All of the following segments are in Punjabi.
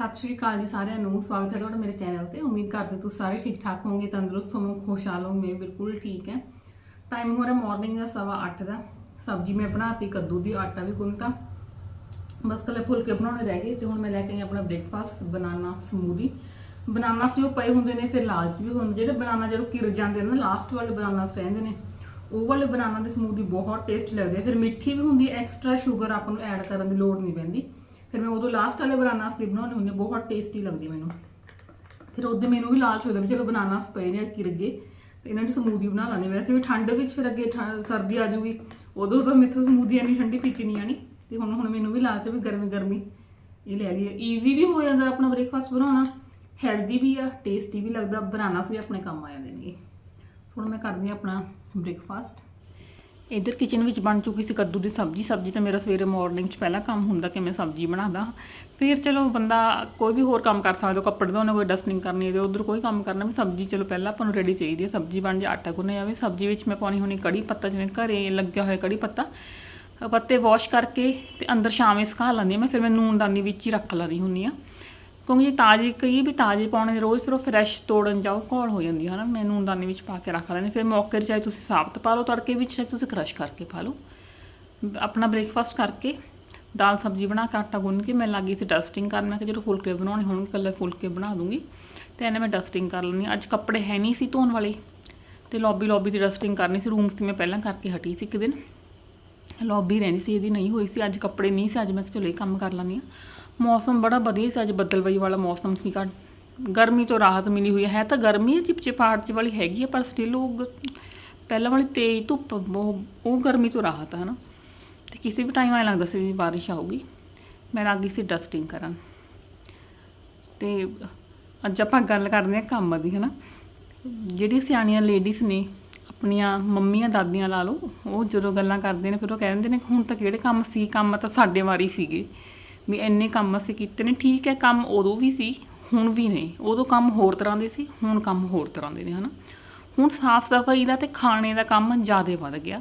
ਸਤਿ ਸ਼੍ਰੀ ਅਕਾਲ ਜੀ ਸਾਰਿਆਂ ਨੂੰ। ਸਵਾਗਤ ਹੈ ਤੁਹਾਡਾ ਮੇਰੇ ਚੈਨਲ ਤੇ। ਉਮੀਦ ਕਰਦੇ ਤੁਸੀਂ ਸਾਰੇ ਠੀਕ ਠਾਕ ਹੋਵੋਗੇ, ਤੰਦਰੁਸਤ ਹੋਵੋ ਖੁਸ਼ਹਾਲ ਹੋ ਮੈਂ ਬਿਲਕੁਲ ਠੀਕ ਹੈ। ਟਾਈਮ ਹੋ ਰਿਹਾ ਮਾਰਨਿੰਗ ਦਾ, ਸਵਾ ਅੱਠ ਦਾ। ਸਬਜ਼ੀ ਮੈਂ ਬਣਾਤੀ, ਕੱਦੂ ਦੀ, ਆਟਾ ਵੀ ਗੁੰਨਤਾ। ਬਸ ਕੱਲੇ ਫੁਲਕੇ ਬਣਾਉਣੇ ਰਹਿ ਗਏ ਤੇ ਹੁਣ ਮੈਂ ਲੈ ਕੇ ਆਈ ਆਪਣਾ ਬ੍ਰੇਕਫਾਸਟ ਬਨਾਨਾ ਸਮੂਦੀ ਬਨਾਨਾ ਸੀ ਉਹ ਪਏ ਹੁੰਦੇ ਨੇ, ਫਿਰ ਲਾਲਚ ਵੀ ਹੁੰਦੇ ਜਿਹੜੇ ਬਨਾਨਾ ਜਦੋਂ ਕਿਰ ਜਾਂਦੇ ਨੇ ਨਾ ਲਾਸਟ ਵਾਲੇ ਬਨਾਨਾਸ ਰਹਿੰਦੇ ਨੇ, ਉਹ ਵਾਲੇ ਬਨਾਨਾ ਦੀ ਸਮੂਦੀ ਬਹੁਤ ਟੇਸਟ ਲੱਗਦੀ ਹੈ ਫਿਰ ਮਿੱਠੀ ਵੀ ਹੁੰਦੀ ਐਕਸਟਰਾ ਸ਼ੂਗਰ ਆਪਾਂ ਨੂੰ ਐਡ ਕਰਨ ਦੀ ਲੋੜ ਨਹੀਂ ਪੈਂਦੀ। ਫਿਰ ਮੈਂ ਉਦੋਂ ਲਾਸਟ ਵਾਲੇ ਬਨਾਨਾਸ ਦੀ ਬਣਾਉਣੀ ਹੁੰਦੀ ਹੈ, ਬਹੁਤ ਟੇਸਟੀ ਲੱਗਦੀ ਮੈਨੂੰ। ਫਿਰ ਉਹਦੇ ਮੈਨੂੰ ਵੀ ਲਾਲਚ ਹੋ ਗਿਆ ਵੀ ਚਲੋ ਬਨਾਨਾਸ ਪਏ ਨੇ ਕਿਰ ਗਏ ਤੇ ਇਹਨਾਂ ਨੂੰ ਸਮੂਦੀ ਬਣਾ ਲਾਂਗੇ ਵੈਸੇ ਵੀ ਠੰਡ ਵਿੱਚ ਫਿਰ ਅੱਗੇ ਠੰ- ਸਰਦੀ ਆ ਜਾਊਗੀ ਉਦੋਂ ਤਾਂ ਮੇਥੋਂ ਸਮੂਦੀ ਇੰਨੀ ਠੰਡੀ ਪੀਤੀ ਨਹੀਂ ਆਣੀ ਤੇ ਹੁਣ ਹੁਣ ਮੈਨੂੰ ਵੀ ਲਾਲਚ ਵੀ ਗਰਮੀ ਗਰਮੀ ਇਹ ਲੈ ਗਈ ਈਜ਼ੀ ਵੀ ਹੋ ਜਾਂਦਾ ਆਪਣਾ ਬ੍ਰੇਕਫਾਸਟ ਬਣਾਉਣਾ ਹੈਲਦੀ ਵੀ ਆ ਟੇਸਟੀ ਵੀ ਲੱਗਦਾ ਬਨਾਨਾਸ ਵੀ ਆਪਣੇ ਕੰਮ ਆ ਜਾਂਦੇ ਨੇ। ਹੁਣ ਮੈਂ ਕਰਦੀ ਹਾਂ ਆਪਣਾ ਬ੍ਰੇਕਫਾਸਟ ਇਧਰ ਕਿਚਨ ਵਿੱਚ ਬਣ ਚੁੱਕੀ ਸੀ ਕੱਦੂ ਦੀ ਸਬਜ਼ੀ। ਸਬਜ਼ੀ ਤਾਂ ਮੇਰਾ ਸਵੇਰੇ ਮਾਰਨਿੰਗ 'ਚ ਪਹਿਲਾ ਕੰਮ ਹੁੰਦਾ ਕਿ ਮੈਂ ਸਬਜ਼ੀ ਬਣਾਦਾ ਫਿਰ ਚਲੋ ਬੰਦਾ ਕੋਈ ਵੀ ਹੋਰ ਕੰਮ ਕਰ ਸਕਦਾ ਕੱਪੜੇ ਧੋਣੇ, ਕੋਈ ਡਸਟਿੰਗ ਕਰਨੀ ਤੇ ਉਧਰ ਕੋਈ ਕੰਮ ਕਰਨਾ ਵੀ ਸਬਜ਼ੀ ਚਲੋ ਪਹਿਲਾਂ ਆਪਾਂ ਨੂੰ ਰੈਡੀ ਚਾਹੀਦੀ ਹੈ। ਸਬਜ਼ੀ ਬਣ ਜੇ, ਆਟਾ ਗੁੰਨਿਆ ਜਾਵੇ, ਸਬਜ਼ੀ ਵਿੱਚ ਮੈਂ ਪਾਉਣੀ ਹੋਣੀ ਕੜੀ ਪੱਤਾ, ਜਿਵੇਂ ਘਰੇ ਲੱਗਿਆ ਹੋਇਆ ਕੜੀ ਪੱਤਾ। ਪੱਤੇ ਵਾਸ਼ ਕਰਕੇ ਤੇ ਅੰਦਰ ਛਾਵੇਂ ਸੁਕਾ ਲੈਂਦੀ ਹਾਂ ਮੈਂ, ਫਿਰ ਮੈਂ ਨੂਨ ਦਾਨੀ ਵਿੱਚ ਹੀ ਰੱਖ ਲੈਂਦੀ ਹੁੰਦੀ ਆ ਕਿਉਂਕਿ ਜੇ ਤਾਜ਼ੀ ਕਈ ਵੀ ਤਾਜ਼ੇ ਪਾਉਣੇ ਦੇ ਰੋਜ਼ ਫਿਰ ਉਹ ਫਰੈਸ਼ ਤੋੜਨ ਜਾਓ, ਘੋਲ ਹੋ ਜਾਂਦੀ ਹੈ ਨਾ ਮੈਂ ਨੂਨਦਾਨੀ ਵਿੱਚ ਪਾ ਕੇ ਰੱਖ ਲੈਂਦੀ ਫਿਰ ਮੌਕੇ 'ਤੇ ਚਾਹੇ ਤੁਸੀਂ ਸਾਬਤ ਪਾ ਲਓ, ਤੜਕੇ ਵਿੱਚ ਚਾਹੇ ਤੁਸੀਂ ਕ੍ਰਸ਼ ਕਰਕੇ ਪਾ ਲਓ। ਆਪਣਾ ਬ੍ਰੇਕਫਾਸਟ ਕਰਕੇ ਦਾਲ ਸਬਜ਼ੀ ਬਣਾ ਕੇ ਆਟਾ ਗੁੰਨ ਕੇ, ਮੈਂ ਲੱਗੀ ਸੀ ਡਸਟਿੰਗ ਕਰਨ, ਮੈਂ ਕਿ ਜਦੋਂ ਫੁਲਕੇ ਬਣਾਉਣੇ ਹੋਣਗੇ, ਇਕੱਲੇ ਫੁਲਕੇ ਬਣਾ ਦੂੰਗੀ। ਤੇ ਇਹਨੇ ਮੈਂ ਡਸਟਿੰਗ ਕਰ ਲੈਣੀ ਅੱਜ ਕੱਪੜੇ ਹੈ ਨਹੀਂ ਸੀ ਧੋਣ ਵਾਲੇ, ਤੇ ਲੌਬੀ ਲੌਬੀ ਦੀ ਡਸਟਿੰਗ ਕਰਨੀ ਸੀ ਰੂਮਸ ਸੀ ਮੈਂ ਪਹਿਲਾਂ ਕਰਕੇ ਹਟੀ ਸੀ ਇੱਕ ਦਿਨ। ਲੌਬੀ ਰਹਿਣੀ ਸੀ, ਇਹਦੀ ਨਹੀਂ ਹੋਈ ਸੀ, ਅੱਜ ਕੱਪੜੇ ਨਹੀਂ ਸੀ, ਅੱਜ ਮੈਂ ਚਲੋ ਇਹ ਕੰਮ ਕਰ ਲੈਂਦੀ ਹਾਂ। ਮੌਸਮ ਬੜਾ ਵਧੀਆ ਸੀ, ਅੱਜ ਬੱਦਲਵਾਈ ਵਾਲਾ ਮੌਸਮ ਸੀਗਾ ਗਰਮੀ ਤੋਂ ਰਾਹਤ ਮਿਲੀ ਹੋਈ ਹੈ। ਤਾਂ ਗਰਮੀ ਹੈ ਚਿਪਚਿਪਾਹਟ ਜਿਹੀ ਵਾਲੀ ਹੈਗੀ ਹੈ, ਪਰ ਸਟਿਲ ਉਹ ਗ- ਪਹਿਲਾਂ ਵਾਲੀ ਤੇਜ਼ ਧੁੱਪ, ਉਹ ਉਹ ਗਰਮੀ ਤੋਂ ਰਾਹਤ ਹੈ ਨਾ। ਤੇ ਕਿਸੇ ਵੀ ਟਾਈਮ ਐ ਲੱਗਦਾ ਸੀ ਵੀ ਬਾਰਿਸ਼ ਆਊਗੀ। ਮੈਂ ਲੱਗ ਗਈ ਸੀ ਡਸਟਿੰਗ ਕਰਨ। ਤੇ ਅੱਜ ਆਪਾਂ ਗੱਲ ਕਰਦੇ ਹਾਂ ਕੰਮ ਦੀ, ਹਨਾ। ਜਿਹੜੀ ਸਿਆਣੀਆਂ ਲੇਡੀਜ਼ ਨੇ, ਆਪਣੀਆਂ ਮੰਮੀਆਂ, ਦਾਦੀਆਂ ਲਾ ਲਓ, ਉਹ ਜਦੋਂ ਗੱਲਾਂ ਕਰਦੇ ਨੇ, ਫਿਰ ਉਹ ਕਹਿੰਦੇ ਨੇ, ਹੁਣ ਤਾਂ ਕਿਹੜੇ ਕੰਮ ਸੀ? ਕੰਮ ਤਾਂ ਸਾਡੇ ਵਾਰੀ ਸੀਗੇ। ਵੀ ਇੰਨੇ ਕੰਮ ਅਸੀਂ ਕੀਤੇ ਨੇ, ਠੀਕ ਹੈ, ਕੰਮ ਉਦੋਂ ਵੀ ਸੀ, ਹੁਣ ਵੀ ਨੇ। ਉਦੋਂ ਕੰਮ ਹੋਰ ਤਰ੍ਹਾਂ ਦੇ ਸੀ, ਹੁਣ ਕੰਮ ਹੋਰ ਤਰ੍ਹਾਂ ਦੇ ਨੇ, ਹਨਾ। ਹੁਣ ਸਾਫ਼ ਸਫ਼ਾਈ ਦਾ ਤੇ ਖਾਣੇ ਦਾ ਕੰਮ ਜ਼ਿਆਦਾ ਵੱਧ ਗਿਆ।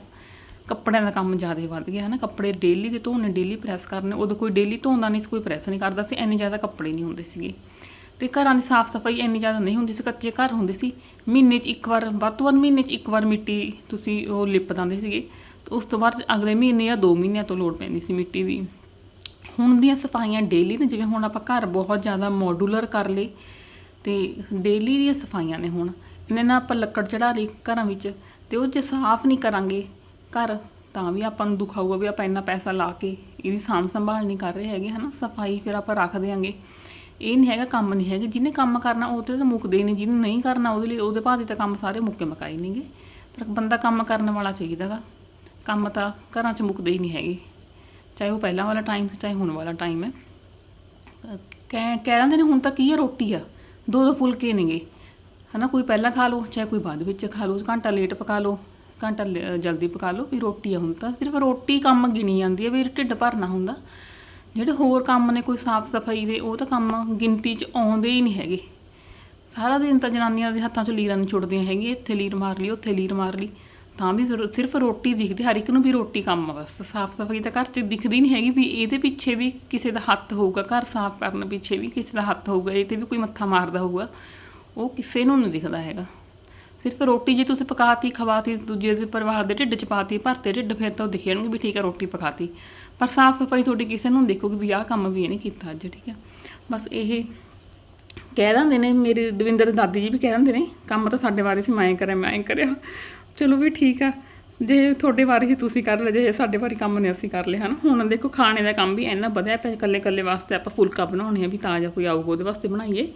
ਕੱਪੜਿਆਂ ਦਾ ਕੰਮ ਜ਼ਿਆਦਾ ਵੱਧ ਗਿਆ ਹੈ ਨਾ ਕੱਪੜੇ ਡੇਲੀ ਦੇ ਧੋਣੇ ਡੇਲੀ ਪ੍ਰੈਸ ਕਰਨੇ, ਉਦੋਂ ਕੋਈ ਡੇਲੀ ਧੋਂਦਾ ਨਹੀਂ ਸੀ, ਕੋਈ ਪ੍ਰੈਸ ਨਹੀਂ ਕਰਦਾ ਸੀ, ਇੰਨੇ ਜ਼ਿਆਦਾ ਕੱਪੜੇ ਨਹੀਂ ਹੁੰਦੇ ਸੀਗੇ। ਤੇ ਘਰਾਂ ਦੀ ਸਾਫ਼ ਸਫ਼ਾਈ ਇੰਨੀ ਜ਼ਿਆਦਾ ਨਹੀਂ ਹੁੰਦੀ ਸੀ, ਕੱਚੇ ਘਰ ਹੁੰਦੇ ਸੀ। ਮਹੀਨੇ 'ਚ ਇੱਕ ਵਾਰ, ਵੱਧ ਤੋਂ ਵੱਧ ਮਹੀਨੇ 'ਚ ਇੱਕ ਵਾਰ ਮਿੱਟੀ ਤੁਸੀਂ ਉਹ ਲਿਪ ਦਿੰਦੇ ਸੀਗੇ। ਤੇ ਉਸ ਤੋਂ ਬਾਅਦ ਅਗਲੇ ਮਹੀਨੇ ਜਾਂ 2 ਮਹੀਨਿਆਂ ਤੋਂ ਲੋੜ ਪੈਂਦੀ ਸੀ ਮਿੱਟੀ ਦੀ। ਹੁਣ ਦੀਆਂ ਸਫਾਈਆਂ ਡੇਲੀ ਨੇ, ਜਿਵੇਂ ਹੁਣ ਆਪਾਂ ਘਰ ਬਹੁਤ ਜ਼ਿਆਦਾ ਮੋਡੂਲਰ ਕਰ ਲਏ, ਤੇ ਡੇਲੀ ਦੀਆਂ ਸਫਾਈਆਂ ਨੇ ਹੁਣ। ਇਹਨਾਂ ਨਾਲ ਆਪਾਂ ਲੱਕੜ ਚੜਾ ਲਈ ਘਰਾਂ ਵਿੱਚ ਤੇ ਉਹ ਜੇ ਸਾਫ਼ ਨਹੀਂ ਕਰਾਂਗੇ ਘਰ, ਤਾਂ ਵੀ ਆਪਾਂ ਨੂੰ ਦੁੱਖ ਆਊਗਾ ਵੀ ਆਪਾਂ ਇੰਨਾ ਪੈਸਾ ਲਾ ਕੇ ਇਹਦੀ ਸਾਂਭ ਸੰਭਾਲ ਨਹੀਂ ਕਰ ਰਹੇ ਹੈਗੇ, ਹਨਾ? ਸਫ਼ਾਈ ਫਿਰ ਆਪਾਂ ਰੱਖ ਦਿਆਂਗੇ। ਇਹ ਨਹੀਂ ਹੈਗਾ, ਕੰਮ ਨਹੀਂ ਹੈਗੇ। ਜਿਹਨੇ ਕੰਮ ਕਰਨਾ, ਉਹ ਤੇ ਤਾਂ ਮੁੱਕਦੇ ਹੀ ਨਹੀਂ। ਜਿਹਨੇ ਨਹੀਂ ਕਰਨਾ ਉਹਦੇ ਲਈ, ਉਹਦੇ ਭਾਅ ਦੇ ਤਾਂ ਕੰਮ ਸਾਰੇ ਮੁੱਕੇ ਮਕਾਈ ਨਹੀਂਗੇ ਪਰ ਬੰਦਾ ਕੰਮ ਕਰਨ ਵਾਲਾ ਚਾਹੀਦਾਗਾ ਕੰਮ ਤਾਂ ਘਰਾਂ 'ਚ ਮੁੱਕਦੇ ਹੀ ਨਹੀਂ ਹੈਗੇ। ਚਾਹੇ ਉਹ ਪਹਿਲਾਂ ਵਾਲਾ ਟਾਈਮ ਸੀ, ਚਾਹੇ ਹੁਣ ਵਾਲਾ ਟਾਈਮ ਹੈ। ਕਹਿ ਕਹਿ ਦਿੰਦੇ ਨੇ ਹੁਣ ਤਾਂ ਕੀ ਹੈ, ਰੋਟੀ ਆ। ਦੋ ਦੋ ਫੁਲਕੇ ਨੇਗੇ। ਹਨਾ, ਕੋਈ ਪਹਿਲਾਂ ਖਾ ਲਓ, ਚਾਹੇ ਕੋਈ ਬਾਅਦ ਵਿੱਚ ਖਾ ਲਓ, ਘੰਟਾ ਲੇਟ ਪਕਾ ਲਓ, ਘੰਟਾ ਲ- ਜਲਦੀ ਪਕਾ ਲਓ, ਵੀ ਰੋਟੀ ਆ ਹੁਣ ਤਾਂ। ਸਿਰਫ ਰੋਟੀ ਕੰਮ ਗਿਣੀ ਜਾਂਦੀ ਹੈ, ਵੀ ਢਿੱਡ ਭਰਨਾ ਹੁੰਦਾ। ਜਿਹੜੇ ਹੋਰ ਕੰਮ ਨੇ, ਕੋਈ ਸਾਫ਼ ਸਫ਼ਾਈ ਦੇ, ਉਹ ਤਾਂ ਕੰਮ ਗਿਣਤੀ 'ਚ ਆਉਂਦੇ ਹੀ ਨਹੀਂ ਹੈਗੇ। ਸਾਰਾ ਦਿਨ ਤਾਂ ਜਨਾਨੀਆਂ ਦੇ ਹੱਥਾਂ 'ਚੋਂ ਲੀਰਾਂ ਨੂੰ ਛੁੱਟਦੀਆਂ ਹੈਗੀਆਂ, ਇੱਥੇ ਲੀਰ ਮਾਰ ਲਈ, ਉੱਥੇ ਲੀਰ ਮਾਰ ਲਈ। ਤਾਂ ਵੀ ਜ਼ਰੂਰ- ਸਿਰਫ ਰੋਟੀ ਦਿਖਦੀ, ਹਰ ਇੱਕ ਨੂੰ ਵੀ ਰੋਟੀ ਕੰਮ ਆ ਬਸ। ਸਾਫ਼ ਸਫ਼ਾਈ ਤਾਂ ਘਰ 'ਚ ਦਿਖਦੀ ਨਹੀਂ ਹੈਗੀ ਵੀ ਇਹਦੇ ਪਿੱਛੇ ਵੀ ਕਿਸੇ ਦਾ ਹੱਥ ਹੋਊਗਾ, ਘਰ ਸਾਫ਼ ਕਰਨ ਪਿੱਛੇ ਵੀ ਕਿਸੇ ਦਾ ਹੱਥ ਹੋਊਗਾ, ਇਹ ਤੇ ਵੀ ਕੋਈ ਮੱਥਾ ਮਾਰਦਾ ਹੋਊਗਾ। ਉਹ ਕਿਸੇ ਨੂੰ ਨਹੀਂ ਦਿਖਦਾ ਹੈਗਾ। ਸਿਰਫ ਰੋਟੀ ਜੇ ਤੁਸੀਂ ਪਕਾਤੀ, ਖਵਾਤੀ, ਦੂਜੇ ਦੇ ਪਰਿਵਾਰ ਦੇ ਢਿੱਡ ਚ ਪਾਤੀ ਭਰਤੇ ਢਿੱਡ ਫਿਰ ਤਾਂ ਉਹ ਦਿਖ ਜਾਣਗੇ ਵੀ ਠੀਕ ਆ ਰੋਟੀ ਪਕਾਤੀ। ਪਰ ਸਾਫ਼ ਸਫ਼ਾਈ ਤੁਹਾਡੀ ਕਿਸੇ ਨੂੰ ਨੀ ਦੇਖੋਗੇ ਵੀ ਆਹ ਕੰਮ ਵੀ ਇਹਨੇ ਕੀਤਾ ਅੱਜ, ਠੀਕ ਆ। ਬਸ ਇਹ ਕਹਿ ਦਿੰਦੇ ਨੇ, ਮੇਰੇ ਦਵਿੰਦਰ ਦਾਦੀ ਜੀ ਵੀ ਕਹਿ ਦਿੰਦੇ ਨੇ, ਕੰਮ ਤਾਂ ਸਾਡੇ ਬਾਰੇ ਸੀ, ਮੈਂ ਕਰਿਆ ਮੈਂ ਕਰਿਆ। ਚਲੋ ਵੀ ਠੀਕ ਆ। ਜੇ ਤੁਹਾਡੇ ਵਾਰੀ ਹੀ ਤੁਸੀਂ ਕਰ ਲਏ, ਜੇ ਸਾਡੇ ਵਾਰੀ ਕੰਮ ਨੇ ਅਸੀਂ ਕਰ ਲਿਆ ਹਨਾ? ਹੁਣ ਦੇਖੋ ਖਾਣੇ ਦਾ ਕੰਮ ਵੀ ਇੰਨਾ ਵਧਿਆ ਪਿਆ ਇਕੱਲੇ ਇਕੱਲੇ ਵਾਸਤੇ ਆਪਾਂ ਫੁਲਕਾ ਬਣਾਉਣੇ ਆ ਵੀ ਤਾਜ਼ਾ ਕੋਈ ਆਊਗਾ, ਉਹਦੇ ਵਾਸਤੇ ਬਣਾਈਏ।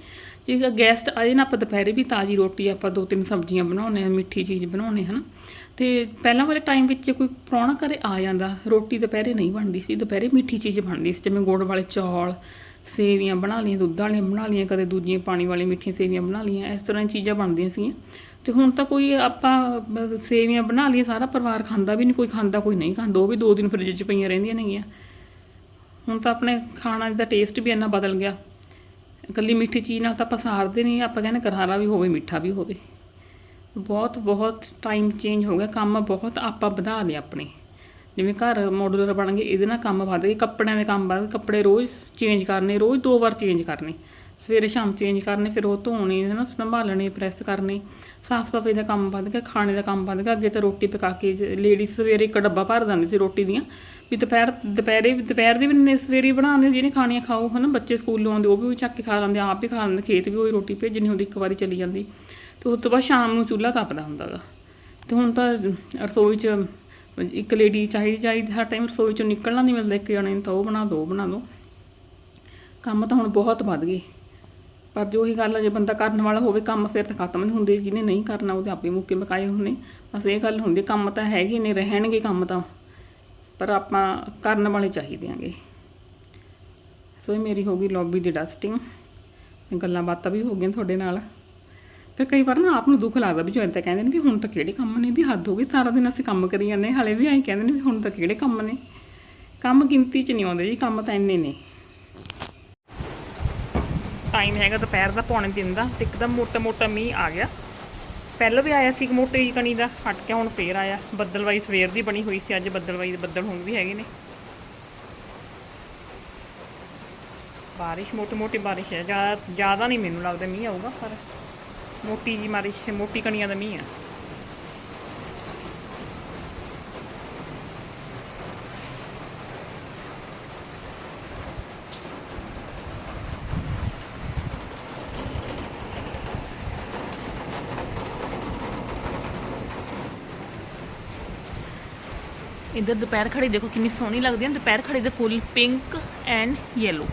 ਜੇ ਗੈਸਟ ਆਏ ਨਾ ਆਪਾਂ ਦੁਪਹਿਰੇ ਵੀ ਤਾਜ਼ੀ ਰੋਟੀ, ਆਪਾਂ ਦੋ ਤਿੰਨ ਸਬਜ਼ੀਆਂ ਬਣਾਉਣੇ ਆ, ਮਿੱਠੀ ਚੀਜ਼ ਬਣਾਉਣੇ, ਹਨ? ਤੇ ਪਹਿਲਾਂ ਵਾਲੇ ਟਾਈਮ ਵਿੱਚ ਕੋਈ ਪ੍ਰਾਹੁਣਾ ਘਰੇ ਆ ਜਾਂਦਾ, ਰੋਟੀ ਦੁਪਹਿਰੇ ਨਹੀਂ ਬਣਦੀ ਸੀ, ਦੁਪਹਿਰੇ ਮਿੱਠੀ ਚੀਜ਼ ਬਣਦੀ ਸੀ, ਜਿਵੇਂ ਗੁੜ ਵਾਲੇ ਚੌਲ, ਸੇਵੀਆਂ ਬਣਾ ਲਈਆਂ, ਦੁੱਧ ਵਾਲੀਆਂ ਬਣਾ ਲਈਆਂ, ਕਦੇ ਦੂਜੀਆਂ ਪਾਣੀ ਵਾਲੀ ਮਿੱਠੀਆਂ ਸੇਵੀਆਂ ਬਣਾ ਲਈਆਂ, ਇਸ ਤਰ੍ਹਾਂ ਦੀਆਂ ਚੀਜ਼ਾਂ ਬਣਦੀਆਂ ਸੀਗੀਆਂ। ਤੇ ਹੁਣ ਤਾਂ ਕੋਈ ਆਪਾਂ ਬ- ਸੇਵੀਆਂ ਬਣਾ ਲਈਆਂ, ਸਾਰਾ ਪਰਿਵਾਰ ਖਾਂਦਾ ਵੀ ਨਹੀਂ ਕੋਈ ਖਾਂਦਾ, ਕੋਈ ਨਹੀਂ ਖਾਂਦਾ, ਉਹ ਵੀ ਦੋ ਦਿਨ ਫਰਿੱਜ 'ਚ ਪਈਆਂ ਰਹਿੰਦੀਆਂ ਨੇਗੀਆਂ। ਹੁਣ ਤਾਂ ਆਪਣੇ ਖਾਣਾ ਦਾ ਟੇਸਟ ਵੀ ਇੰਨਾ ਬਦਲ ਗਿਆ। ਇਕੱਲੀ ਮਿੱਠੀ ਚੀਜ਼ ਨਾਲ ਤਾਂ ਆਪਾਂ ਸਾਰਦੇ ਨਹੀਂ ਆਪਾਂ ਕਹਿੰਦੇ ਕਰਾਰਾ ਵੀ ਹੋਵੇ, ਮਿੱਠਾ ਵੀ ਹੋਵੇ। ਬਹੁਤ ਬਹੁਤ ਟਾਈਮ ਚੇਂਜ ਹੋ ਗਿਆ, ਕੰਮ ਬਹੁਤ ਆਪਾਂ ਵਧਾ ਲਿਆ ਆਪਣੇ। ਜਿਵੇਂ ਘਰ ਮੋਡੂਲਰ ਬਣ ਗਏ, ਇਹਦੇ ਨਾਲ ਕੰਮ ਵੱਧ ਗਏ, ਕੱਪੜਿਆਂ ਦੇ ਕੰਮ ਵੱਧ ਗਏ, ਕੱਪੜੇ ਰੋਜ਼ ਚੇਂਜ ਕਰਨੇ, ਰੋਜ਼ ਦੋ ਵਾਰ ਚੇਂਜ ਕਰਨੇ। ਸਵੇਰੇ ਸ਼ਾਮ ਚੇਂਜ ਕਰਨੇ, ਫਿਰ ਉਹ ਧੋਣੇ ਹੈ ਨਾ ਸੰਭਾਲਣੇ ਪ੍ਰੈਸ ਕਰਨੇ, ਸਾਫ਼ ਸਫ਼ਾਈ ਦਾ ਕੰਮ ਵੱਧ ਗਿਆ, ਖਾਣੇ ਦਾ ਕੰਮ ਵੱਧ ਗਿਆ, ਅੱਗੇ ਤਾਂ ਰੋਟੀ ਪਕਾ ਕੇ ਲੇਡੀਜ਼ ਸਵੇਰੇ ਇੱਕ ਡੱਬਾ ਭਰ ਦਿੰਦੀ ਸੀ ਰੋਟੀ ਦੀਆਂ, ਵੀ ਦੁਪਹਿਰ, ਦੁਪਹਿਰੇ, ਦੁਪਹਿਰ ਦੀ ਵੀ ਨੇ ਸਵੇਰੇ ਬਣਾਉਂਦੇ ਜਿਹਨੇ ਖਾਣੀਆਂ ਖਾਓ, ਹਨਾ, ਬੱਚੇ ਸਕੂਲੋਂ ਆਉਂਦੇ, ਉਹ ਵੀ ਚੱਕ ਕੇ ਖਾ ਲੈਂਦੇ, ਆਪ ਵੀ ਖਾ ਲੈਂਦੇ, ਖੇਤ ਵੀ ਉਹੀ ਰੋਟੀ ਭੇਜਣੀ ਹੁੰਦੀ, ਇੱਕ ਵਾਰੀ ਚਲੀ ਜਾਂਦੀ, ਤੇ ਉਸ ਤੋਂ ਬਾਅਦ ਸ਼ਾਮ ਨੂੰ ਚੁੱਲ੍ਹਾ ਤਪਦਾ ਹੁੰਦਾ ਗਾ, ਤੇ ਹੁਣ ਤਾਂ ਰਸੋਈ 'ਚ ਇੱਕ ਲੇਡੀ ਚਾਹੀਦੀ ਚਾਹੀਦੀ, ਹਰ ਟਾਈਮ ਰਸੋਈ 'ਚੋਂ ਨਿਕਲਣਾ ਨਹੀਂ ਮਿਲਦਾ, ਇੱਕ ਜਣੇ ਨੂੰ ਤਾਂ ਉਹ ਬਣਾ ਦੋ, ਉਹ ਬਣਾ ਦੋ, ਕੰਮ ਤਾਂ ਹੁਣ ਬਹੁਤ ਵੱਧ ਗਏ। ਪਰ ਜੋ ਹੀ ਗੱਲ ਹੈ ਜੇ ਬੰਦਾ ਕਰਨ ਵਾਲਾ ਹੋਵੇ, ਕੰਮ ਫਿਰ ਤਾਂ ਖਤਮ ਨਹੀਂ ਹੁੰਦੇ, ਜਿਹਨੇ ਨਹੀਂ ਕਰਨਾ, ਉਹਦੇ ਆਪੇ ਮੁੱਕੇ ਮਕਾਏ ਹੁੰਦੇ ਬਸ ਇਹ ਗੱਲ ਹੁੰਦੀ, ਕੰਮ ਤਾਂ ਹੈਗੇ ਨੇ, ਰਹਿਣਗੇ ਕੰਮ ਤਾਂ, ਪਰ ਆਪਾਂ ਕਰਨ ਵਾਲੇ ਚਾਹੀਦੇ ਆਂਗੇ। ਸੋ ਇਹ ਮੇਰੀ ਹੋ ਗਈ ਲੌਬੀ ਦੀ ਡਸਟਿੰਗ ਗੱਲਾਂ ਬਾਤਾਂ ਵੀ ਹੋ ਗਈਆਂ ਤੁਹਾਡੇ ਨਾਲ। ਫਿਰ ਕਈ ਵਾਰ ਨਾ ਆਪ ਨੂੰ ਦੁੱਖ ਲੱਗਦਾ ਵੀ ਜੋ ਏਦਾਂ ਕਹਿੰਦੇ ਨੇ ਵੀ ਹੁਣ ਤਾਂ ਕਿਹੜੇ ਕੰਮ ਨੇ, ਵੀ ਹੱਦ ਹੋ ਗਈ, ਸਾਰਾ ਦਿਨ ਅਸੀਂ ਕੰਮ ਕਰੀ ਜਾਂਦੇ ਹਲੇ ਵੀ ਐਂ ਕਹਿੰਦੇ ਨੇ ਵੀ ਹੁਣ ਤਾਂ ਕਿਹੜੇ ਕੰਮ ਨੇ। ਕੰਮ ਗਿਣਤੀ 'ਚ ਨਹੀਂ ਆਉਂਦੇ ਜੀ, ਕੰਮ ਤਾਂ ਇੰਨੇ ਨੇ। ਟਾਈਮ ਹੈਗਾ ਦੁਪਹਿਰ ਦਾ, ਪੌਣੇ ਦਿਨ ਦਾ, ਤੇ ਇੱਕਦਮ ਮੋਟਾ ਮੋਟਾ ਮੀਂਹ ਆ ਗਿਆ। ਪਹਿਲਾਂ ਵੀ ਆਇਆ ਸੀ ਮੋਟੀ ਜਿਹੀ ਕਣੀ ਦਾ, ਹਟ ਕੇ ਹੁਣ ਫੇਰ ਆਇਆ। ਬੱਦਲਵਾਈ ਸਵੇਰ ਦੀ ਬਣੀ ਹੋਈ ਸੀ, ਅੱਜ ਬੱਦਲਵਾਈ ਦੇ ਬੱਦਲ ਹੁਣ ਵੀ ਹੈਗੇ ਨੇ। ਬਾਰਿਸ਼, ਮੋਟੀ ਮੋਟੀ ਬਾਰਿਸ਼ ਹੈ। ਜ਼ਿਆਦਾ ਜ਼ਿਆਦਾ ਨਹੀਂ ਮੈਨੂੰ ਲੱਗਦਾ ਮੀਂਹ ਆਊਗਾ, ਪਰ ਮੋਟੀ ਜੀ ਮਾਰਿਸ਼, ਮੋਟੀ ਕਣੀਆਂ ਦਾ ਮੀਂਹ ਆ ਇਧਰ ਦੁਪਹਿਰ ਖੜੀ ਦੇਖੋ ਕਿੰਨੀ ਸੋਹਣੀ ਲੱਗਦੀ ਹੈ। ਦੁਪਹਿਰ ਖੜੀ ਦੇ ਫੁੱਲ pink and yellow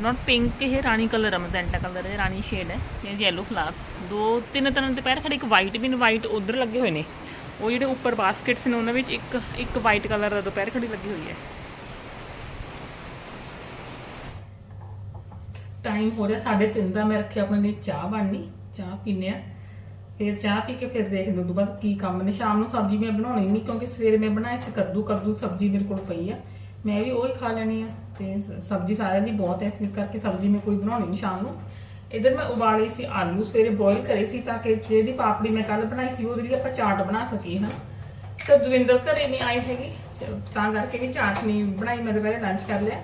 not pink ਇਹ ਰਾਣੀ ਕਲਰ ਹੈ ਮਜ਼ੈਂਟਾ ਕਲਰ ਹੈ ਰਾਣੀ ਸ਼ੇਡ ਹੈ। ਇਹ ਯੈਲੋ ਫਲਾਵਰਸ ਦੋ, ਤਿੰਨ ਤਰ੍ਹਾਂ ਦੇ ਦੁਪਹਿਰ ਖੜੀ, ਇੱਕ ਵਾਈਟ ਵੀ ਨੇ ਵਾਈਟ ਉਧਰ ਲੱਗੇ ਹੋਏ ਨੇ। ਉਹ ਜਿਹੜੇ ਉੱਪਰ ਬਾਸਕਟਸ ਨੇ, ਉਹਨਾਂ ਵਿੱਚ ਇੱਕ ਇੱਕ ਵਾਈਟ ਕਲਰ ਦਾ ਦੁਪਹਿਰ ਖੜੀ ਲੱਗੀ ਹੋਈ ਹੈ। ਟਾਈਮ ਹੋ ਰਿਹਾ 3:30 ਦਾ, ਮੈਂ ਰੱਖਿਆ ਆਪਣੇ ਲਈ ਚਾਹ ਬਣਨੀ। ਚਾਹ ਪੀਨੇ ਆ ਫਿਰ ਚਾਹ ਪੀ ਕੇ ਫਿਰ ਦੇਖਦੇ ਉਦੋਂ ਬਾਅਦ ਕੀ ਕੰਮ ਨੇ। ਸ਼ਾਮ ਨੂੰ ਸਬਜ਼ੀ ਮੈਂ ਬਣਾਉਣੀ ਨਹੀਂ ਕਿਉਂਕਿ ਸਵੇਰੇ ਮੈਂ ਬਣਾਈ ਸੀ ਕੱਦੂ ਕੱਦੂ ਸਬਜ਼ੀ ਮੇਰੇ ਕੋਲ ਪਈ ਆ। ਮੈਂ ਵੀ ਉਹ ਹੀ ਖਾ ਲੈਣੀ ਆ। ਤੇ ਸ- ਸਬਜ਼ੀ ਸਾਰਿਆਂ ਦੀ ਬਹੁਤ ਹੈ, ਇਸ ਕਰਕੇ ਸਬਜ਼ੀ ਮੈਂ ਕੋਈ ਬਣਾਉਣੀ ਨਹੀਂ ਸ਼ਾਮ ਨੂੰ। ਇਧਰ ਮੈਂ ਉਬਾਲੇ ਸੀ ਆਲੂ, ਸਵੇਰੇ ਬੋਇਲ ਕਰੇ ਸੀ ਤਾਂ ਕਿ ਜਿਹਦੀ ਪਾਪੜੀ ਮੈਂ ਕੱਲ ਬਣਾਈ ਸੀ, ਉਹਦੇ ਲਈ ਆਪਾਂ ਚਾਟ ਬਣਾ ਸਕੀਏ ਨਾ। ਤਾਂ ਦਵਿੰਦਰ ਘਰੇ ਨਹੀਂ ਆਏ ਹੈਗੇ, ਤਾਂ ਕਰਕੇ ਵੀ ਚਾਟ ਨਹੀਂ ਬਣਾਈ, ਮੈਂ ਦੁਪਹਿਰੇ ਲੰਚ ਕਰ ਲਿਆ।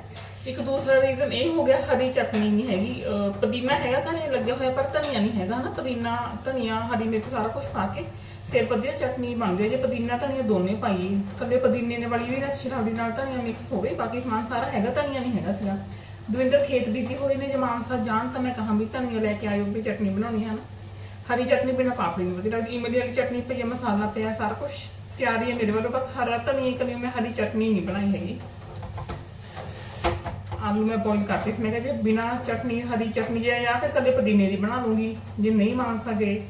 ਇੱਕ ਦੂਸਰਾ ਰੀਜ਼ਨ ਇਹ ਹੋ ਗਿਆ, ਹਰੀ ਚਟਨੀ ਨਹੀਂ ਹੈਗੀ, ਅਹ ਪੁਦੀਨਾ ਹੈਗਾ ਘਰੇ ਲੱਗਿਆ ਹੋਇਆ ਪਰ ਧਨੀਆ ਨਹੀਂ ਹੈਗਾ ਨਾ ਪੁਦੀਨਾ, ਧਨੀਆ, ਹਰੀ ਮਿਰਚ ਸਾਰਾ ਕੁਝ ਪਾ ਕੇ ਫਿਰ ਵਧੀਆ ਚਟਨੀ ਬਣਦੀ ਹੈ ਜੇ ਪੁਦੀਨਾ, ਧਨੀਆ ਦੋਨੇ ਪਾਈਏ ਕੱਲੇ ਪੁਦੀਨੇ ਨੇ ਵਾਲੀ ਵੀ ਨਾ ਸ਼ਰਾਬੀ ਨਾਲ ਧਨੀਆ ਮਿਕਸ ਹੋਵੇ ਬਾਕੀ ਸਮਾਨ ਸਾਰਾ ਹੈਗਾ, ਧਨੀਆ ਨਹੀਂ ਹੈਗਾ ਸੀਗਾ। ਦਵਿੰਦਰ ਖੇਤ ਬਿਜ਼ੀ ਹੋਏ ਨੇ, ਜੇ ਮਾਨਸਾ ਜਾਣ ਤਾਂ ਮੈਂ ਕਹਾਂ ਵੀ ਧਨੀਆ ਲੈ ਕੇ ਆਇਓ ਵੀ ਚਟਨੀ ਬਣਾਉਣੀ ਹੈ ਨਾ। ਹਰੀ ਚਟਨੀ ਬਿਨਾ ਪਾਪੜੀ ਨਹੀਂ ਵਧੀਆ ਲੱਗਦੀ ਇਮਲੀ ਵਾਲੀ ਚਟਨੀ ਪਈ ਹੈ ਮਸਾਲਾ ਪਿਆ, ਸਾਰਾ ਕੁਝ ਤਿਆਰ ਹੀ ਹੈ ਮੇਰੇ ਵੱਲੋਂ, ਬਸ ਹਰਾ ਧਨੀਆ ਕਲੀ ਮੈਂ ਹਰੀ ਚਟਨੀ ਨਹੀਂ ਬਣਾਈ ਹੈਗੀ। ਆਲੂ ਮੈਂ ਬੋਇਲ ਕਰਤੇ ਸੀ। ਮੈਂ ਕਿਹਾ ਜੇ ਬਿਨਾ ਚਟਨੀ, ਹਰੀ ਚਟਨੀ ਜਾਂ ਜਾਂ ਫਿਰ ਕਦੇ ਪੁਦੀਨੇ ਦੀ ਬਣਾ ਲੂੰਗੀ, ਜੇ ਨਹੀਂ ਮਾਣ ਸਕੇ,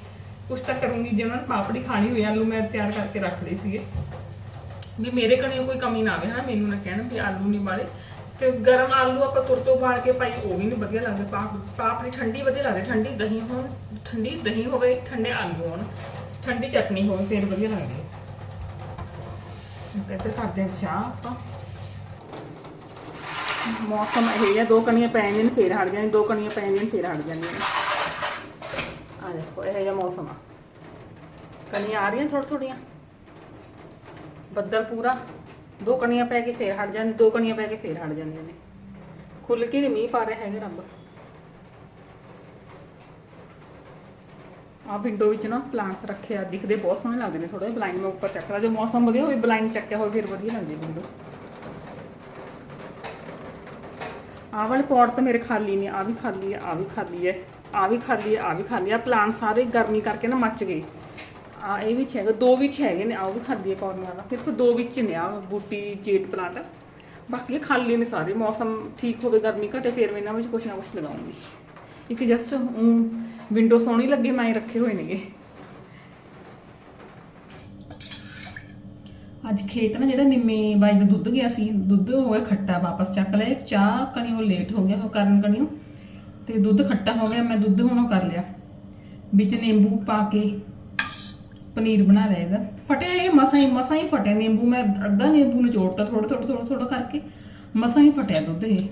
ਕੁਛ ਤਾਂ ਕਰੂੰਗੀ। ਜੇ ਉਹਨਾਂ ਨੇ ਪਾਪੜੀ ਖਾਣੀ ਹੋਈ, ਆਲੂ ਮੈਂ ਤਿਆਰ ਕਰਕੇ ਰੱਖ ਲਈ ਸੀਗੇ। ਵੀ ਮੇਰੇ ਕਣੇ ਕੋਈ ਕਮੀ ਨਾ ਆਵੇ, ਹਨਾ? ਮੈਨੂੰ ਨਾ ਕਹਿਣ ਵੀ ਆਲੂ ਨਹੀਂ ਬਾਲੇ। ਫਿਰ ਗਰਮ ਆਲੂ ਆਪਾਂ ਤੁਰ ਤੋਂ ਉਬਾਲ ਕੇ ਪਾਈ, ਉਹ ਵੀ ਨਹੀਂ ਵਧੀਆ ਲੱਗਦੇ। ਪਾਪ, ਪਾਪੜੀ ਠੰਡੀ ਵਧੀਆ ਲੱਗਦੀ, ਠੰਡੀ ਦਹੀਂ ਹੋਣ, ਠੰਡੀ ਦਹੀਂ ਹੋਵੇ, ਠੰਡੇ ਆਲੂ ਹੋਣ, ਠੰਡੀ ਚਟਨੀ ਹੋਵੇ, ਫਿਰ ਵਧੀਆ ਲੱਗਦੀ। ਹੈ ਇੱਥੇ ਕਰਦੇ ਹਾਂ ਚਾਹ ਆਪਾਂ। ਮੌਸਮ ਇਹ ਜਿਹਾ ਦੋ ਕਣੀਆਂ ਪੈ ਜਾਂਦੀਆਂ ਨੇ, ਫੇਰ ਹਟ ਜਾਂਦੀਆਂ ਦੋ ਕਣੀਆਂ ਪੈ ਜਾਂਦੀਆਂ ਨੇ, ਫੇਰ ਹਟ ਜਾਂਦੀਆਂ ਨੇ। ਆ ਦੇਖੋ, ਇਹ ਜਿਹਾ ਮੌਸਮ ਆ। ਕਣੀਆਂ ਆ ਰਹੀਆਂ ਥੋੜੀ ਥੋੜੀਆਂ ਬੱਦਲ ਪੂਰਾ, ਦੋ ਕਣੀਆਂ ਪੈ ਕੇ ਫੇਰ ਹਟ ਜਾਂਦੀਆਂ, ਦੋ ਕਣੀਆਂ ਪੈ ਕੇ ਫੇਰ ਹਟ ਜਾਂਦੀਆਂ ਨੇ। ਖੁੱਲ ਕੇ ਨੀ ਮੀਂਹ ਪਾ ਰਿਹਾ ਹੈਗਾ ਰੱਬ। ਆ ਵਿੰਡੋ ਵਿੱਚ ਨਾ ਪਲਾਂਟਸ ਰੱਖੇ ਆ, ਦਿਖਦੇ ਬਹੁਤ ਸੋਹਣੇ ਲੱਗਦੇ ਨੇ ਥੋੜੇ ਬਲਾਈਂਡ ਮੈਂ ਉੱਪਰ ਚੱਕ ਲਾ, ਜੋ ਮੌਸਮ ਵਧੀਆ ਹੋਵੇ ਬਲਾਈਂਡ ਚੱਕਿਆ ਹੋਵੇ, ਫਿਰ ਵਧੀਆ ਲੱਗਦੀ ਵਿੰਡੋ ਆਹ ਵਾਲੇ ਪੌੜ ਤਾਂ ਮੇਰੇ ਖਾਲੀ ਨੇ ਆ ਵੀ ਖਾਲੀ ਹੈ ਆ ਵੀ ਖਾਲੀ ਹੈ ਆ ਵੀ ਖਾਲੀ ਹੈ ਆ ਵੀ ਖਾਲੀ ਹੈ ਪਲਾਂਟ ਸਾਰੇ ਗਰਮੀ ਕਰਕੇ ਨਾ ਮੱਚ ਗਏ। ਆ ਇਹ ਵਿੱਚ ਹੈਗਾ, ਦੋ ਵਿੱਚ ਹੈਗੇ ਨੇ ਆ ਵੀ ਖਾਲੀ ਹੈ ਕਾਰਨਰ ਵਾਲਾ। ਸਿਰਫ ਦੋ ਵਿੱਚ ਨੇ ਆ ਬੂਟੀ ਜੇਟ ਪਲਾਂਟ ਬਾਕੀ ਇਹ ਖਾਲੀ ਨੇ ਸਾਰੇ, ਮੌਸਮ ਠੀਕ ਹੋਵੇ, ਗਰਮੀ ਘਟੇ, ਫਿਰ ਮੈਂ ਇਹਨਾਂ ਵਿੱਚ ਕੁਛ ਨਾ ਕੁਛ ਲਗਾਉਂਗੀ। ਇੱਕ ਜਸਟ ਵਿੰਡੋ ਸੋਹਣੀ ਲੱਗੇ, ਮੈਂ ਇਹ ਰੱਖੇ ਹੋਏ ਨੇਗੇ। ਅੱਜ ਖੇਤ ਨਾ ਜਿਹੜਾ ਨਿੰਮੇ ਬਾਈ ਦਾ ਦੁੱਧ ਗਿਆ ਸੀ, ਦੁੱਧ ਹੋ ਗਿਆ ਖੱਟਾ ਵਾਪਸ ਚੱਕ ਲਿਆ ਚਾਹ ਕਣੀਓ ਲੇਟ ਹੋ ਗਿਆ, ਉਹ ਕਰਨ ਕਣੀਓ, ਤੇ ਦੁੱਧ ਖੱਟਾ ਹੋ ਗਿਆ, ਮੈਂ ਦੁੱਧ ਹੁਣ ਉਹ ਕਰ ਲਿਆ। ਵਿੱਚ ਨਿੰਬੂ ਪਾ ਕੇ ਪਨੀਰ ਬਣਾ ਲਿਆ ਇਹਦਾ। ਫਟਿਆ ਇਹ, ਮਸਾਂ ਹੀ ਮਸਾਂ ਹੀ ਫਟਿਆ ਨਿੰਬੂ, ਮੈਂ ਅੱਧਾ ਨਿੰਬੂ ਨਿਚੋੜਤਾ ਥੋੜਾ ਥੋੜਾ ਥੋੜਾ ਥੋੜਾ ਕਰਕੇ, ਮਸਾਂ ਹੀ ਫਟਿਆ ਦੁੱਧ ਇਹ।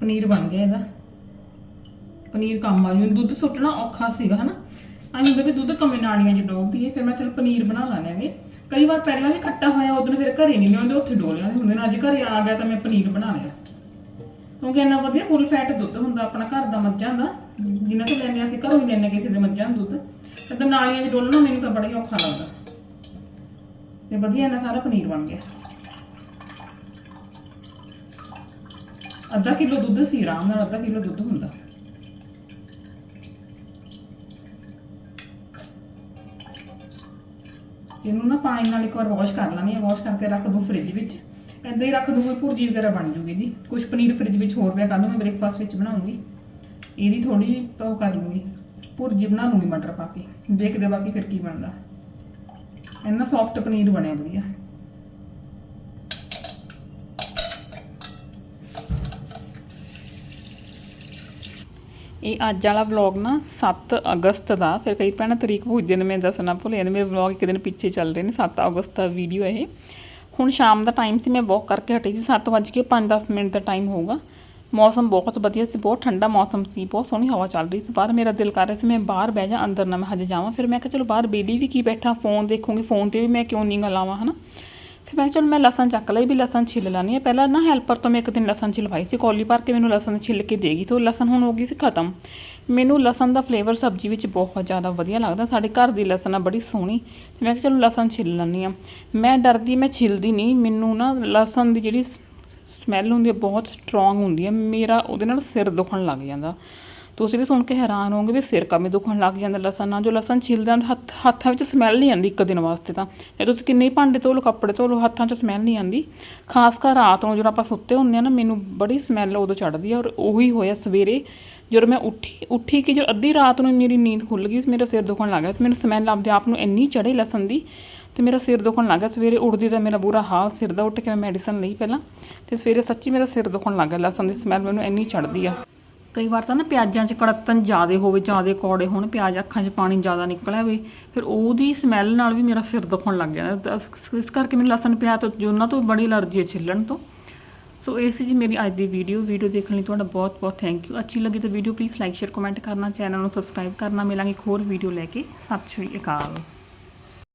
ਪਨੀਰ ਬਣ ਗਿਆ ਇਹਦਾ। ਪਨੀਰ ਕੰਮ ਆ ਜੂ, ਦੁੱਧ ਸੁੱਟਣਾ ਔਖਾ ਸੀਗਾ, ਹਨਾ? ਆਈ ਹੁੰਦਾ ਵੀ ਦੁੱਧ ਕਮੇ ਨਾਲੀਆਂ ਚ ਡੋਲਦੀ ਹੈ ਫਿਰ ਮੈਂ ਚਲ ਪਨੀਰ ਬਣਾ ਲਾਂਗੇ ਕਈ ਵਾਰ ਪਹਿਲਾਂ ਵੀ ਖੱਟਾ ਹੋਇਆ, ਉਦੋਂ ਫਿਰ ਘਰੇ ਨਹੀਂ ਲਿਆਉਂਦੇ, ਉੱਥੇ ਡੋਲ ਲਿਆਉਂਦੇ ਹੁੰਦੇ ਨੇ। ਅੱਜ ਘਰੇ ਆ ਗਿਆ ਤਾਂ ਮੈਂ ਪਨੀਰ ਬਣਾ ਲਿਆ। ਕਿਉਂਕਿ ਇੰਨਾ ਵਧੀਆ ਫੁੱਲ ਫੈਟ ਦੁੱਧ ਹੁੰਦਾ, ਆਪਣਾ ਘਰ ਦਾ ਮੱਝਾਂ ਦਾ। ਜਿੰਨਾ ਤੋਂ ਲੈਂਦੇ ਹਾਂ ਅਸੀਂ ਘਰੋਂ ਹੀ ਲੈਂਦੇ ਹਾਂ ਕਿਸੇ ਦੇ ਮੱਝਾਂ ਦਾ ਦੁੱਧ। ਤੇ ਨਾਲੀਆਂ 'ਚ ਡੋਲਣਾ ਮੈਨੂੰ ਤਾਂ ਬੜਾ ਹੀ ਔਖਾ ਲੱਗਦਾ। ਤੇ ਵਧੀਆ ਨਾ ਸਾਰਾ ਪਨੀਰ ਬਣ ਗਿਆ। ਅੱਧਾ ਕਿਲੋ ਦੁੱਧ ਸੀ, ਆਰਾਮ ਨਾਲ ਅੱਧਾ ਕਿਲੋ ਦੁੱਧ ਹੁੰਦਾ। ਇਹਨੂੰ ਨਾ ਪਾਣੀ ਨਾਲ ਇੱਕ ਵਾਰ ਵਾਸ਼ ਕਰ ਲਾਂਗੇ ਵਾਸ਼ ਕਰਕੇ ਰੱਖ ਦੂੰ ਫ੍ਰਿਜ ਵਿੱਚ। ਏਦਾਂ ਹੀ ਰੱਖ ਦੂੰਗੀ ਭੁਰਜੀ ਵਗੈਰਾ ਬਣ ਜੂਗੀ ਦੀ ਕੁਝ ਪਨੀਰ ਫ੍ਰਿਜ ਵਿੱਚ ਹੋਰ ਪਿਆ ਕੱਲ ਨੂੰ ਮੈਂ ਬ੍ਰੇਕਫਾਸਟ ਵਿੱਚ ਬਣਾਉਂਗੀ। ਇਹਦੀ ਥੋੜੀ ਉਹ ਕਰ ਲੂੰਗੀ। ਭੁਰਜੀ ਬਣਾ ਲੂੰਗੀ ਮਟਰ ਪਾ ਕੇ। ਦੇਖਦੇ ਬਾਕੀ ਫਿਰ ਕੀ ਬਣਦਾ? ਇੰਨਾ ਸੌਫਟ ਪਨੀਰ ਬਣਿਆ ਵਧੀਆ। ਇਹ ਅੱਜ ਵਾਲਾ ਵਲੌਗ ਨਾ 7 ਅਗਸਤ ਦਾ, ਫਿਰ ਕਈ ਭੈਣਾਂ ਤਰੀਕ ਭੁੱਜੇ ਨੇ, ਮੈਂ ਦੱਸਣਾ ਭੁੱਲ ਜਾਂਦੀ, ਮੇਰੇ ਵਲੌਗ ਇੱਕ ਦਿਨ ਪਿੱਛੇ ਚੱਲ ਰਹੇ ਨੇ 7 ਅਗਸਤ ਦਾ ਵੀਡੀਓ ਇਹ। ਹੁਣ ਸ਼ਾਮ ਦਾ ਟਾਈਮ ਸੀ ਮੈਂ ਵਾਕ ਕਰਕੇ ਹਟੀ ਸੀ 7:05-10 ਮਿੰਟ ਦਾ ਟਾਈਮ ਹੋਊਗਾ। ਮੌਸਮ ਬਹੁਤ ਵਧੀਆ ਸੀ, ਬਹੁਤ ਠੰਡਾ ਮੌਸਮ ਸੀ, ਬਹੁਤ ਸੋਹਣੀ ਹਵਾ ਚੱਲ ਰਹੀ ਸੀ। ਬਾਹਰ ਮੇਰਾ ਦਿਲ ਕਰ ਰਿਹਾ ਸੀ, ਮੈਂ ਬਾਹਰ ਬਹਿ ਜਾ, ਅੰਦਰ ਨਾ ਮੈਂ ਹਜੇ ਜਾਵਾਂ। ਫਿਰ ਮੈਂ ਕਿਹਾ, ਚਲੋ ਬਾਹਰ ਬੇਲੀ ਵੀ ਕੀ ਬੈਠਾ ਫੋਨ ਦੇਖੂੰਗੀ ਫੋਨ ਤੇ ਵੀ ਮੈਂ ਕਿਉਂ ਨਹੀਂ ਲਾਵਾਂ, ਹਨਾ? ਫਿਰ ਮੈਂ ਕਿਹਾ ਚਲ ਮੈਂ ਲਸਣ ਚੱਕ ਲਈ ਵੀ ਲਸਣ ਛਿੱਲ ਲਾਨੀ ਆ ਪਹਿਲਾਂ ਨਾ ਹੈਲਪਰ ਤੋਂ ਮੈਂ ਇੱਕ ਦਿਨ ਲਸਣ ਛਿਲਵਾਈ ਸੀ, ਕੌਲੀ ਭਰ ਕੇ ਮੈਨੂੰ ਲਸਣ ਛਿੱਲ ਕੇ ਦੇਗੀ ਤੇ ਉਹ ਲਸਣ ਹੁਣ ਹੋ ਗਈ ਸੀ ਖਤਮ। ਮੈਨੂੰ ਲਸਣ ਦਾ ਫਲੇਵਰ ਸਬਜ਼ੀ ਵਿੱਚ ਬਹੁਤ ਜ਼ਿਆਦਾ ਵਧੀਆ ਲੱਗਦਾ, ਸਾਡੇ ਘਰ ਦੀ ਲਸਣ ਆ ਬੜੀ ਸੋਹਣੀ। ਤੇ ਮੈਂ ਕਿਹਾ ਚਲੋ ਲਸਣ ਛਿੱਲ ਲੈਂਦੀ ਆ ਮੈਂ ਡਰਦੀ, ਮੈਂ ਛਿੱਲਦੀ ਨਹੀਂ, ਮੈਨੂੰ ਨਾ ਲਸਣ ਦੀ ਜਿਹੜੀ ਸਮੈਲ ਹੁੰਦੀ ਹੈ, ਬਹੁਤ ਸਟਰੋਂਗ ਹੁੰਦੀ ਹੈ। ਮੇਰਾ ਉਹਦੇ ਨਾਲ ਸਿਰ ਦੁਖਣ ਲੱਗ ਜਾਂਦਾ। ਤੁਸੀਂ ਵੀ ਸੁਣ ਕੇ ਹੈਰਾਨ ਹੋਵੋਗੇ ਵੀ ਸਿਰ ਕਮੇ ਦੁਖਣ ਲੱਗ ਜਾਂਦਾ ਲਸਣ ਨਾਲ, ਜੋ ਲਸਣ ਛਿਲਦਾ ਹੱਥ, ਹੱਥਾਂ ਵਿੱਚ ਸਮੈਲ ਨਹੀਂ ਆਉਂਦੀ ਇੱਕ ਦਿਨ ਵਾਸਤੇ ਤਾਂ। ਜੇ ਤੁਸੀਂ ਕਿੰਨੇ ਭਾਂਡੇ ਧੋ ਲਓ, ਕੱਪੜੇ ਧੋ ਲਓ, ਹੱਥਾਂ 'ਚ ਸਮੈਲ ਨਹੀਂ ਆਉਂਦੀ। ਖਾਸ ਕਰ ਰਾਤ ਨੂੰ ਜਦੋਂ ਆਪਾਂ ਸੁੱਤੇ ਹੁੰਦੇ ਆ ਨਾ, ਮੈਨੂੰ ਬੜੀ ਸਮੈਲ ਉਦੋਂ ਚੜਦੀ ਆ ਔਰ ਉਹੀ ਹੋਇਆ ਸਵੇਰੇ ਜਦੋਂ ਮੈਂ ਉੱਠੀ ਉੱਠੀ ਕਿ ਜਦੋਂ ਅੱਧੀ ਰਾਤ ਨੂੰ ਮੇਰੀ ਨੀਂਦ ਖੁੱਲ ਗਈ, ਮੇਰਾ ਸਿਰ ਦੁਖਣ ਲੱਗ ਗਿਆ ਤੇ ਮੈਨੂੰ ਸਮੈਲ ਆਪਦੇ ਆਪ ਨੂੰ ਇੰਨੀ ਚੜੇ ਲਸਣ ਦੀ ਤੇ ਮੇਰਾ ਸਿਰ ਦੁਖਣ ਲੱਗ ਗਿਆ। ਸਵੇਰੇ ਉੱਠਦੀ ਤਾਂ ਮੇਰਾ ਬੁਰਾ ਹਾਲ, ਸਿਰ ਦਾ ਉੱਠ ਕੇ ਮੈਂ ਮੈਡੀਸਨ ਲਈ ਪਹਿਲਾਂ ਤੇ ਸਵੇਰੇ ਸੱਚੀ ਮੇਰਾ ਸਿਰ ਦੁਖਣ ਲੱਗ ਗਿਆ, ਲਸਣ ਦੀ ਸਮੈਲ ਮੈਨੂੰ ਇੰਨੀ ਚੜਦੀ ਆ। ਕਈ ਵਾਰ ਤਾਂ ਨਾ ਪਿਆਜ਼ਾਂ 'ਚ ਕੜਤਨ ਜ਼ਿਆਦਾ ਹੋਵੇ, ਜ਼ਿਆਦਾ ਕੌੜੇ ਹੋਣ, ਪਿਆਜ਼ ਅੱਖਾਂ 'ਚ ਪਾਣੀ ਜ਼ਿਆਦਾ ਨਿਕਲਿਆ ਹੋਵੇ ਫਿਰ ਉਹਦੀ ਸਮੈਲ ਨਾਲ ਵੀ ਮੇਰਾ ਸਿਰ ਦੁਖਣ ਲੱਗ ਗਿਆ ਇਸ- ਕਰਕੇ ਮੈਨੂੰ ਲਸਣ ਪਿਆ ਤੋਂ ਉਹਨਾਂ ਤੋਂ ਬੜੀ ਅਲਰਜੀ ਹੈ ਛਿੱਲਣ ਤੋਂ। ਸੋ ਇਹ ਸੀ ਜੀ ਮੇਰੀ ਅੱਜ ਦੀ ਵੀਡੀਓ ਵੀਡੀਓ ਦੇਖਣ ਲਈ ਤੁਹਾਡਾ ਬਹੁਤ ਬਹੁਤ ਥੈਂਕ ਯੂ ਅੱਛੀ ਲੱਗੀ ਤਾਂ video please like share comment ਕਰਨਾ ਚੈਨਲ ਨੂੰ ਸਬਸਕ੍ਰਾਈਬ ਕਰਨਾ। ਮਿਲਾਂਗੇ ਇੱਕ ਹੋਰ ਵੀਡੀਓ ਲੈ ਕੇ। ਸਤਿ ਸ਼੍ਰੀ ਅਕਾਲ।